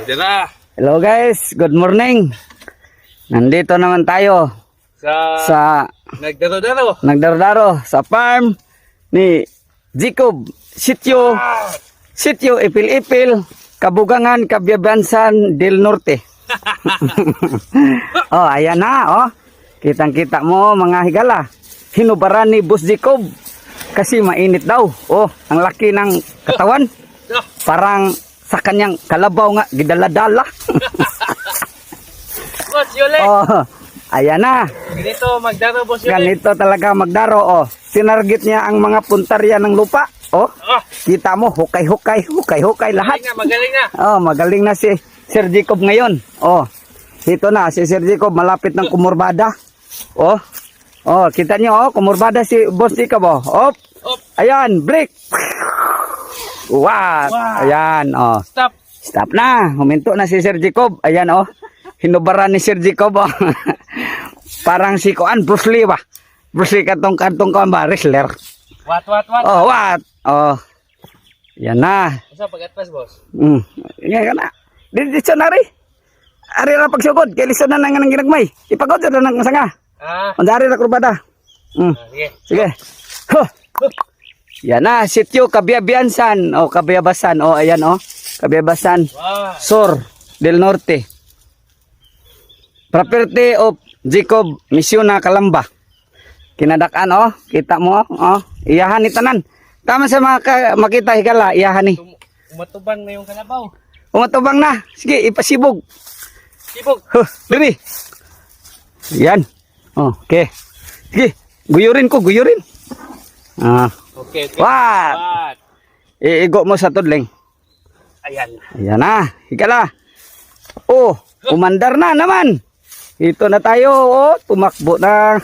Pwede na. Hello guys, good morning. Nandito naman tayo Sa, sa nagdaro-daro. nagdaro-daro sa farm ni Jacob Sitio Sitio Ipil-Ipil Kabugangan Kabyabansan del Norte. oh, ayan na, oh. Kitang-kita mo mga higala. Hinubaran ni Boss Jacob kasi mainit daw. Oh, ang laki ng katawan. Ah, Parang sa kanyang kalabaw nga gidala-dala. Boss, Yole. oh, ayan na. Ganito, magdaro, Boss Yole. Ganito talaga magdaro, oh. Sinargit niya ang mga puntarya ng lupa. Oh, Ah, kita mo, hukay-hukay, hukay-hukay lahat. magaling na, magaling na. Oh, magaling na si Sir Jacob ngayon. Oh, ito na, si Sir Jacob malapit ng kumurbada. Oh, oh, kita niyo, oh, kumurbada si Boss Jacob, oh. Op, Op, ayan, break. What? Wow. Ayan, oh. stop. Stop na. Huminto na si Sir Jacob. Ayan oh. Hinubaran ni Sir Jacob oh. Parang si Kuan Bruce Lee ba? Bruce Lee katong katong kuan ba? Wrestler. What, what, what? Oh, what? Oh. Yan na. Asa pag-atras, Boss? Mm. Yan ka na. Dito na rin. Ari ra pagsugod. Kay liso na nang nang ginagmay. Ipagod na nang sanga. Ah, Ang dari ra kurbada. Mm. ah, sige. Sige. Huh. Yan na. Sityo Kabiyabiansan. Oh, Kabiyabasan. Oh, ayan oh. Kabiyabasan. Wow. Sur del Norte. Property of Jacob Misiona Kalamba. Kinadakan oh, kita mo oh, iyahan ni tanan. Tama sa mga ka- makita higala, iyahan ni. Umatubang na yung kalabaw. Umatubang na. Sige, ipasibog. Sibog. Huh, diri. Yan. Oh, okay. Sige, guyurin ko, guyurin. Ah, Okay, okay. What? What? iigo mo sa tudling. Ayan. Ayan na, higala. Oh, umandar na naman. Ito na tayo, oh, tumakbo na.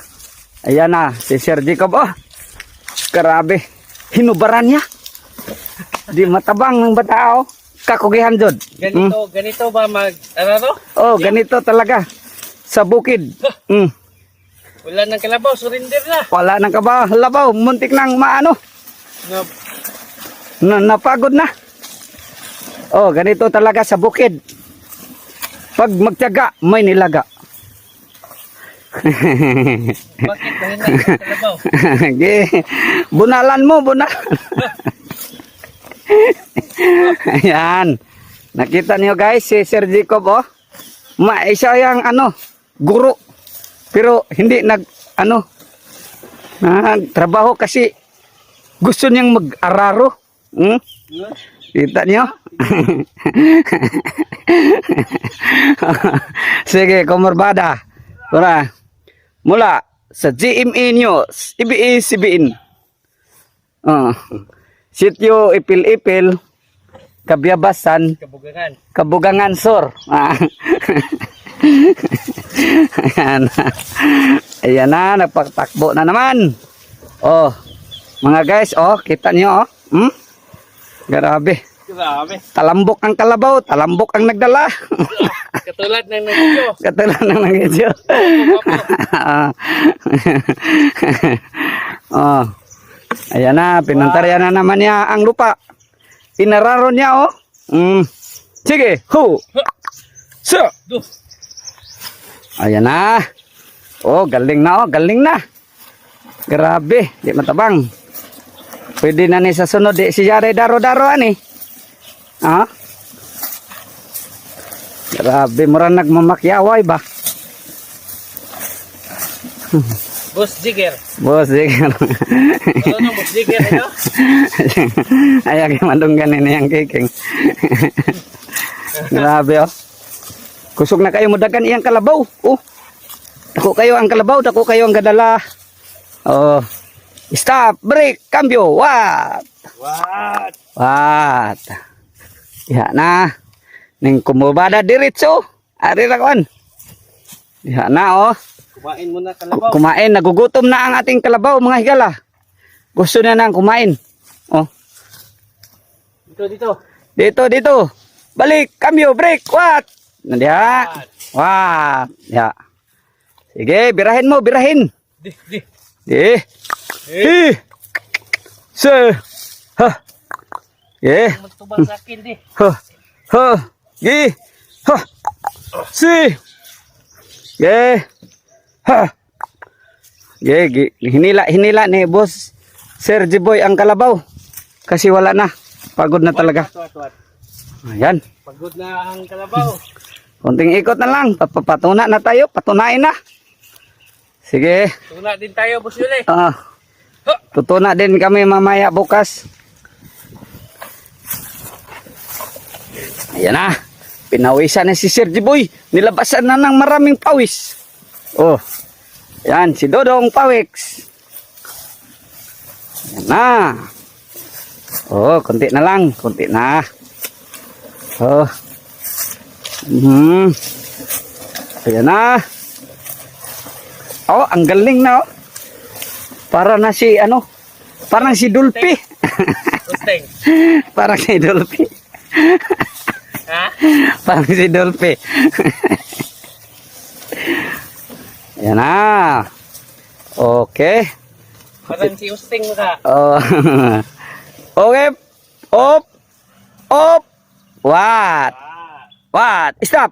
Ayan na, si Sir Jacob, oh. Grabe, hinubaran niya. Di matabang ng bata, oh. Kakugihan, Jod. Ganito, ganito ba mag, ano to? Oh, ganito talaga. Sa bukid. Mm. Wala ng kalabaw, surrender na. Wala nang kaba, labaw, muntik nang maano. Na, Na, napagod na. Oh, ganito talaga sa bukid. Pag magtiyaga, may nilaga. bakit? Ge, bunalan mo, bunal. Ayan. Nakita niyo guys, si Sir Jacob, oh. Ma, isa yung ano, guro. Pero hindi nag, ano, nagtrabaho kasi gusto niyang mag-araro. Hmm? Kita niyo? Sige, komorbada. Tara. Mula sa GMA News, IBE CBN. Oh. Sityo Ipil-Ipil, Kabyabasan, Kabugangan. Kabugangan Sur. Ah. Ayan. Ayan na, nagpatakbo na naman. Oh, mga guys, oh, kita niyo, oh. Hmm? Grabe. Grabe. Talambok ang kalabaw, talambok ang nagdala. Katulad ng nagvideo. Katulad ng nag-video. oh. Ayan na, pinantarya na naman niya ang lupa. Inararo niya, oh. Mm. Sige. So. Do. Ayan na. Oh, galing na, oh. Galing na. Grabe, di matabang. Pwede na ni sa sunod, di si Yare daro-daro, ani. Ha? Grabe, mura nagmamakyaway ba? Boss Jigger. Boss, sige. Ano no, Boss Jigger, ano? Ayaw kayo madunggan ini yang kiking. Grabe oh. Kusog na kayo mudagan iyang kalabaw. Oh. Dako kayo ang kalabaw, dako kayo ang gadala. Oh. Stop, break, cambio. What? What? What? Ya na. Ning kumubada diretso. Ari ra kon. Ya na oh. Kumain mo na kalabaw. Kumain, nagugutom na ang ating kalabaw mga higala. Gusto na nang kumain. Oh. Dito, dito. Dito, dito. Balik, cambio, break, what? Nandiya. What? Ya. Sige, birahin mo, birahin. Di, di. Di. Hi. Se. Ha. Eh. Magtubang sa akin, di. Ha. Ha. Gi. Ha. Si. Ge. Ha. Gi. Hinila, hinila ni boss. Sir Jiboy ang kalabaw. Kasi wala na. Pagod na talaga. Ayan. Pagod na ang kalabaw. Kunting ikot na lang. Papatuna na tayo. Patunain na. Sige. Tuna din tayo, Boss Yuli. Ah. Tutuna din kami mamaya bukas. Ayan na. Pinawisan na si Sir Jiboy. Nilabasan na ng maraming pawis. Oh. Yan, si Dodong Pawix. Ayan na. Oh, konti na lang. Konti na. Oh. Hmm. Ayan na. Oh, ang galing na oh. Para na si ano? Parang si Dulpi. Usteng. Parang si Dulpi. Ha? Parang si Dulpi. Yan na. Okay. Parang si Usteng mo ka. Oh. okay. Op. Op. What? What? Stop.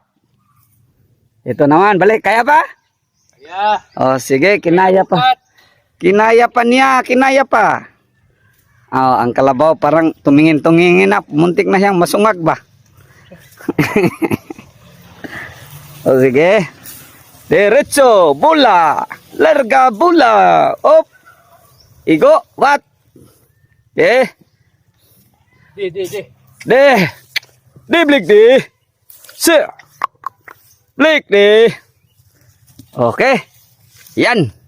Ito naman, balik. Kaya pa? Kaya. Oh, sige, kinaya pa. Kinaya pa niya, kinaya pa. Oh, ang kalabaw parang tumingin-tumingin na, muntik na siyang masungag ba? o sige. Diretso, bola. Larga bola. Op. Igo, what? Eh, Di, di, di. de. Di blik di. Se. Blik di. Okay. Yan.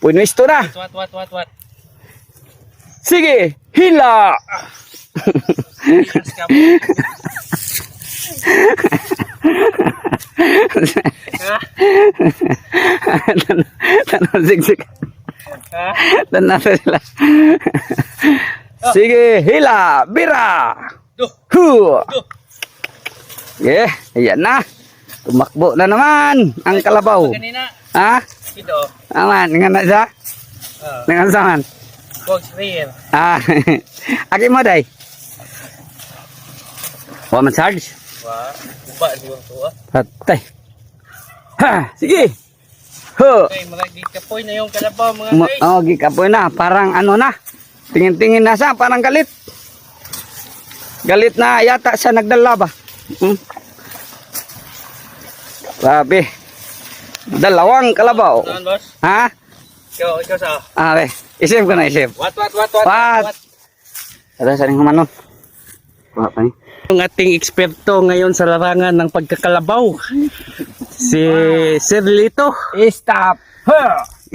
Punuisto na. Wat, wat, wat, wat. Sige, hila. Tanong sigsig. Ha? Tanong sila. Sige, hila, bira. Duh. Hu. Yeah, ayan na. Tumakbo na naman ang kalabaw. Ha? Ito. Aman, nga na siya? Ah. Nga saan? Box real. Ah, aki mo day. Wa man charge. Wah. Uba di bang tuwa. Patay. Ha, sige. Ho. Okay, maragi kapoy na yung kalabaw mga Ma- guys. oh, gikapoy na. Parang ano na. Tingin-tingin na sa parang galit. Galit na yata sa nagdala ba? Hmm? Grabe. Dalawang kalabaw. Saan, boss? Ha? Ikaw, ikaw sa. Ah, okay. Isip ko na isip. Wat, wat, wat, wat. Wat? Ada sa ning manon. Kuha pa ni. Ang ating eksperto ngayon sa larangan ng pagkakalabaw. Si Sir Lito. Stop. Ha.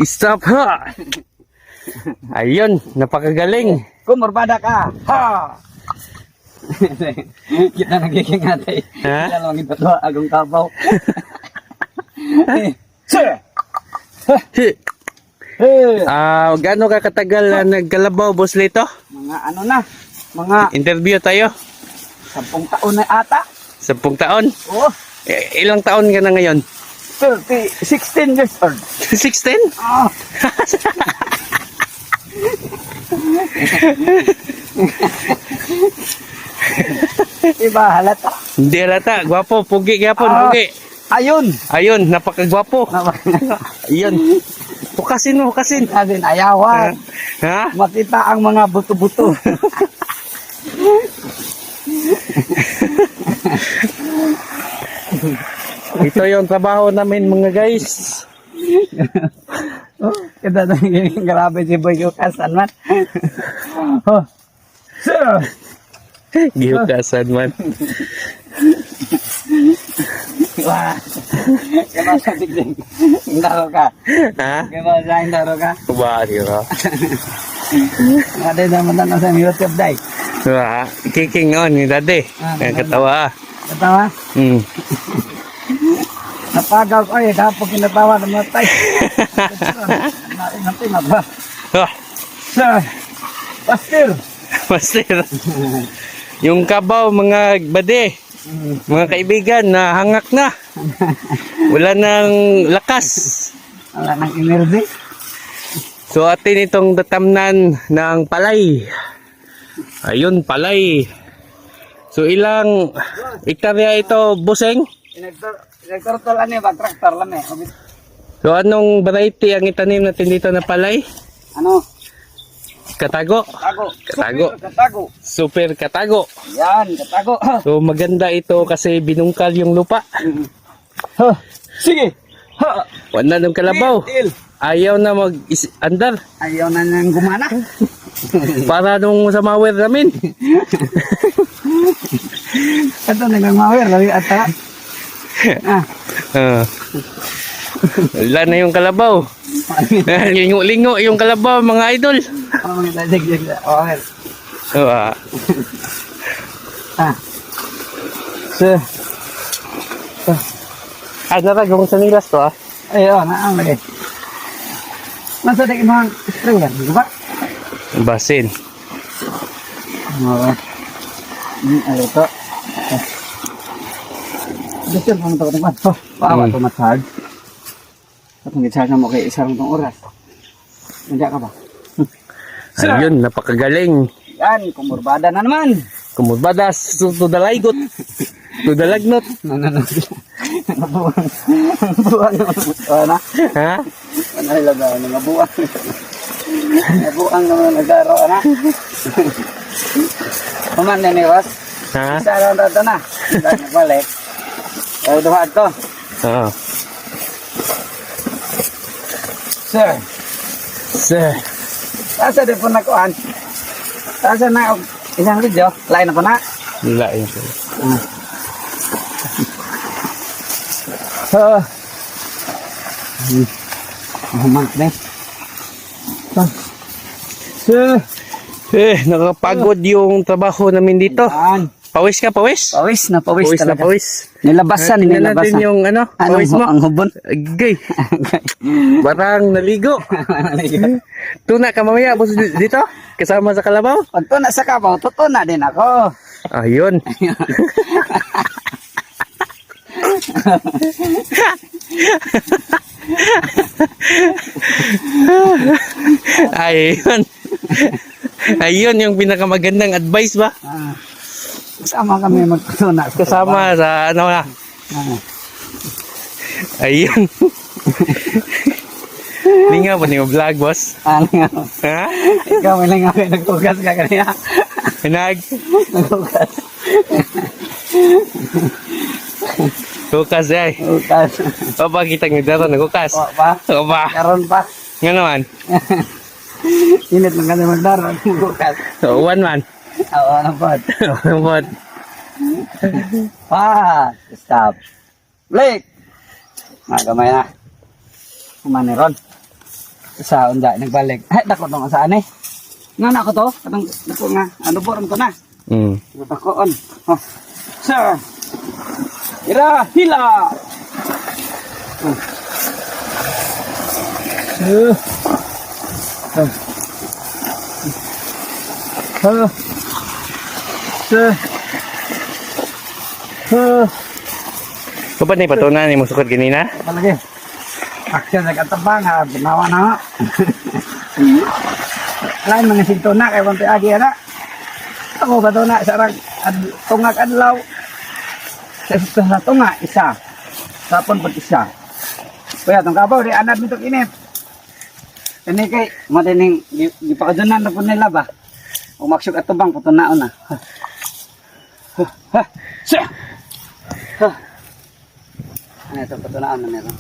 Stop ha! Ayun, napakagaling. Kumurbada ka. Ha. Kita nagiging ate. Ha? Kita lang ito agong kabaw. Ah, gaano ka katagal na nagkalabaw, Boss Lito? mga ano na, mga Interview tayo. sampung taon na ata. Sampung taon. Oh, Eh, ilang taon ka na ngayon? 30, 16 years old. 16? Oh. Iba halata. Hindi halata. Gwapo, pugi gapon, Ah. pugi. Ayun. Ayun, napakagwapo. Ayun. Pukasin mo, pukasin. Natin ayawan. Ha? Makita ang mga buto-buto. Ito yung trabaho namin mga guys. oh, kita na yung grabe si Boy Yukasan man. oh. Sir. Gihukasan man. Wah. Kaya sa tigling. Indaro ka. Ha? Kaya sa indaro ka. Bari ka. Ada naman na sa YouTube day. Ha? Kiking on ni. Ah, Ang katawa. Katawa. Hmm. Napagaw ko eh. Kapag kinatawa na matay. Natin na ba? Oh, Sir. Pastor. Master. Yung kabaw mga bade, mga kaibigan na hangak na. Wala nang lakas. Wala nang energy. So atin itong datamnan ng palay. Ayun, palay. So ilang hektarya ito, Buseng? Inagtortol ano ba? Traktor lang eh. So anong variety ang itanim natin dito na palay? Ano? Katago. Katago. Katago. Super Katago. Super katago. Yan, katago. So maganda ito kasi binungkal yung lupa. Ha. Sige. Ha. Wala nang kalabaw. Il. Ayaw na mag-andar. Ayaw na nang gumana. Para nung sa mawer namin. Ito nagang mawer. Lawi ata. Ah. Ah. Wala na yung kalabaw. Lingo-lingo yung kalabaw mga idol. Ano mga tajig jeg. Okay. Oh, ah. Ah. So. Ah, narag yung sanilas to ah. Ayun, na ang lagi. Nasa dik mga sprayer, di ba? Basin. Oo. Hmm, ano? Ah. Gusto mo ito ito. Oh, paawa ito matag. At gitsa mo kay isang oras. Nandiyan ka ba? Sir. Ayun, napakagaling. Yan, kumurbada na naman. Kumubadas to, to the ligot. To the lagnot. Nanonood. Nabuang. Nabuang naman. Oo na. Ha? Ano ay laga, nabuang. Nabuang naman nagdaro na. Kuman na ni Ross. Ha? Isa lang ito na. Dahil nagbalik. Ay, duha ito. Oo. Sir, Sir. Asa din po nakuhan? Asa na isang video? Lain na po na. Wala yun. Ah. So, hmm. Mahumang na. So, so, Eh, nakapagod yung trabaho namin dito. yan. Pawis ka, pawis? Pawis na pawis, Pawis na talaga. pawis. Nilabasan, Tingnan natin nilabasan. yung ano, Anong pawis mo. ang hubon? Agay. Barang naligo. Tuna ka mamaya boss di- dito? Kasama sa kalabaw? Pag to na sa kabaw, totoo na din ako. Ayun. Ayun. Ayun yung pinakamagandang advice ba? Ah. Kasama kami magtutuna. Kasama sa ano na. Ah. Ayun. Hindi nga po ni mo vlog boss. Ano nga? Ha? Ikaw may lang ako nagtugas ka kanina. Nag. Nagtugas. Kukas ay. Tugas. O ba kita ng daro nagkukas? O pa? O ba? Karon pa. Nga naman. Init lang kasi magdaro. Nagtugas. So, one man. Oo, ano po? What? Pa! Stop. Blake! Mga gamay na. Kumani ron. Sa unda, nagbalik. Ay, dako to nga saan eh. Nga na ako to. Katong, dako nga. Ano po, ko na. Mm. Natakoon. Oh. Sir! Ira! Hila! Oh. Uh. Oh. Oh. Sir! Oh. Kapag ni patunan ni mo sukad ganina? Palagi. Aksyon sa katabang ha. Binawa na ha. Lain mga sinto na kay Wanti Agi na. Ako ba to na sarang ad, tungag adlaw. Sa sa sa tunga isa. Tapon pag isa. Kaya tong kabaw di anad nito init. Kani kay madining di, di pa kadunan na po nila ba. Umaksyon at tubang puto naon na. Ha. Ha. Ha. Siya. Ano ito puto naon na meron.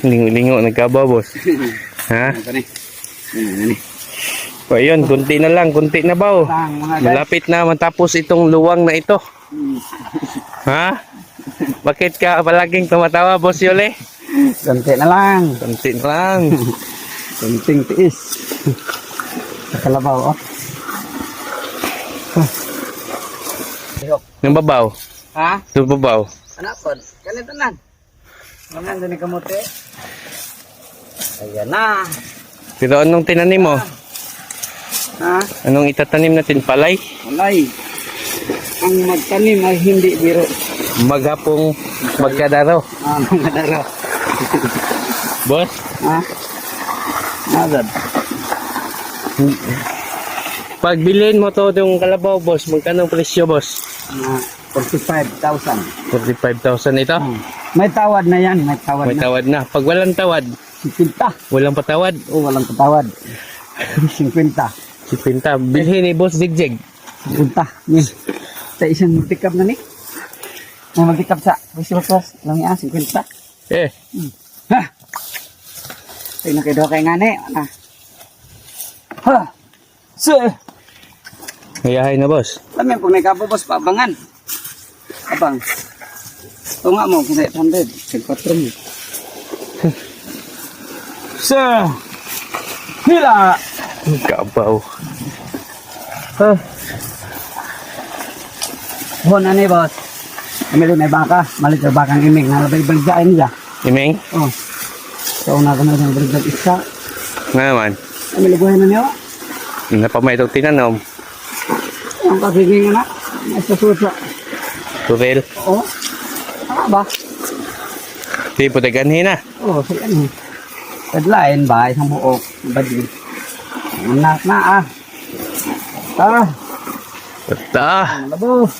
Lingo-lingo nagkabaw, boss. Ha? Ano ni? Ano ni? O kunti na lang, kunti na ba? Mga guys. Malapit na matapos itong luwang na ito. Ha? Bakit ka palaging tumatawa, boss Yole? Konti na lang. Kunti na lang. Konting tiis. Sa kalabaw, oh. Yung babaw. Ha? Yung babaw. Anak ko, ganito na. Ganyan din kamote. Ayan na. Pero anong tinanim mo? Ha? Anong itatanim natin? Palay? Walay. Ang magtanim ay hindi biro. Maghapong magkadaro. Ah, mga daro. Boss? Ha? Nazad. Pag bilhin mo to yung kalabaw, boss, magkano presyo, boss? Mga 45,000. 45,000 ito. Hmm. May tawad na yan, may tawad May na. tawad na. Pag walang tawad, 50. walang patawad. Oh, walang patawad. 50. Si Pinta, bilhin ni Boss Jigjig. 50. Ni. Sa isang multicab na ni. May multicab sa Christmas lang yan, 50. Eh, Ha! Ay, nakido kay nga ni. Ano? Ha! Sir! mayahay na, boss. Kami kung may kabubos pa, abangan. Abang. Ito nga mo, kasi 800. Sigpatro mo. Sir! Hila! Kabaw. Ha? Bon, ano eh, boss? Amili may baka. Malit yung bakang imig. Nalabay baligyain niya. Imeng, Oh. So, una ko na yung baligyan isa. nga naman. Amili buhay na niyo. Napamay itong tinanom. Ang kagiging na. May sususa. Turel. Oo. Tama ba? Di po taganhin na. Oo, yan eh. Headline ba? Isang buok. Badin. Anak na ah. Bata. ang labo.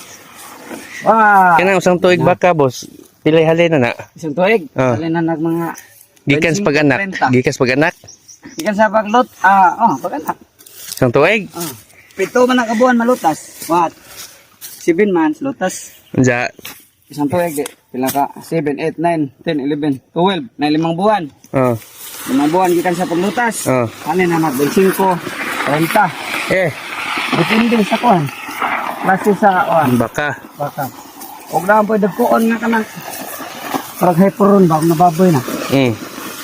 Wah. Kaya usang tuig baka, boss. Pilay halin na na. Isang tuig. Ah. Alin na nag mga... Gikan sa pag-anak. 20. Gikan sa pag-anak. Ikan sa paglot. Ah, oh, pag-anak. Isang tuig. Ah. Pito man ang kabuhan malutas. What? Seven months, lutas. Diya. Isang tuig, di. Pila ka? 7, 8, 9, 10, 11, 12. Na limang buwan. Oh. Limang buwan gikan sa paglutas. Oh. Ano na mag 5, 30. Eh, Depende sa kuhan. Klase sa kuhan. baka. Baka. Huwag na ang pwede kuon nga ka na. Parang hyperon ba? Kung nababoy na. Mm.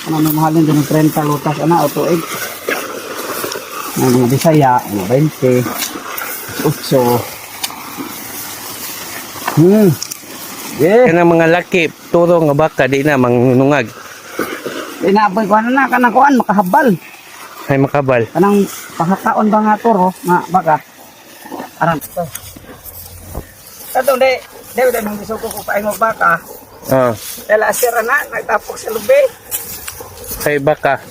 Ano may mahalin din ng 30 lutas. Ano, o tuig. Mga Bisaya, mga 20. 8. Hmm. Yeah. Kaya mga laki, turo nga baka, di na, mangunungag. Inaboy ko ano na, kanang kuan, makahabal. Ay makabal. Kanang pakakaon ba nga turo, nga baka. Aram. Ito. Ito, di. Di, di, nang gusto ko kupain mo baka. Oh. Dahil asira na, nagtapok sa lubi. Ay baka.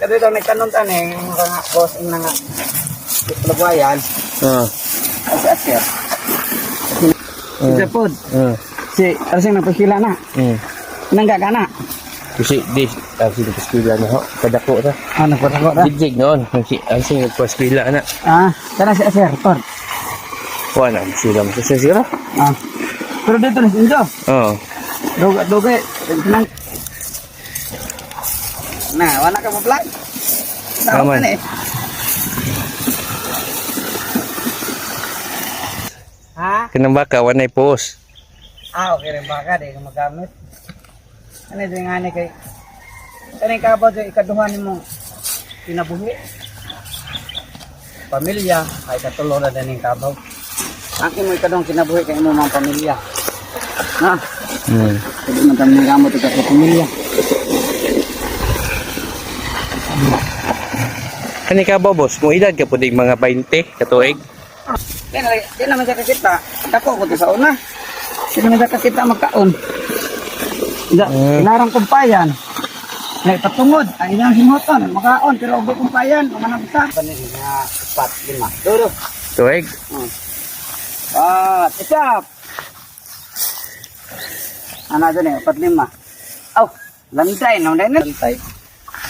Kasi ito, nagtanong tanong, mga boss, yung mga palabayan, Oh. kasi asir. Si Mm. Japod, Oh. si Arsing nagpasila na, Mm. nangga ka na. Kasi di, ang sino paspila na ho. Kadako na. Ah, nagpasako na. Jigjig noon. Ang si, ang sino paspila na. Ah, kana si Asir, Tor. Wala, sila mo sa sira. Ah. Pero dito na si Injo. Oh. Duga, duga, nang... Na, wala ka mo vlog. Tama na eh. Ha? Kanang baka, wanay post. Ah, okay rin baka, di ka magamit. Ano din nga ni kay... Ano yung kabot yung ikaduhan mo kinabuhi? Pamilya, ay katulo na din yung kabaw. Ang imo ikaduhang kinabuhi kay imo mga pamilya. Ha? Hmm. Hindi man tayo gamot ikaw sa pamilya. Kani ka ba, boss? Mo edad ka po ding mga 20 katuig. Di na, di naman siya kakita. Dako ko to sa una. Di naman siya kakita magkaon. Mm. Ilarang kumpayan. Ay, patungod. Ay, ilang himuton. Makaon. Pero huwag kumpayan. Kumanang sa. Panin nga, pat, lima. Duro. Tuig. Ah, tisap. Ano doon eh, pat lima. Aw, lantay. Na. Lantay.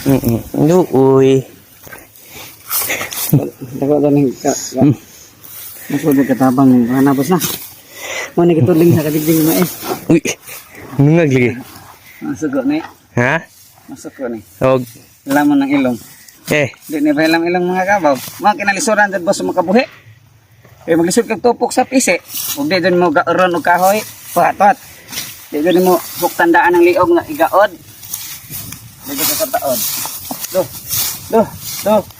Mm -mm. Uy. Dako yung ka. Hmm. Masudod katabang hanapos na. Muna kituling sa kadigding mo eh. Uy. Nungag lagi. Masugo na eh. Ha? Masugo na eh. Og. Lamon ng ilong. Eh. Di ni pa ilang ilang mga kabaw. Mga kinalisuran dyan boss makabuhi. Kaya maglisod kag tupok sa pisi. Huwag di dyan mo gauron o kahoy. Pahat-pahat. Di dyan mo buktandaan ng liog nga igaod. Di dyan ka taod. Do. Do. Do.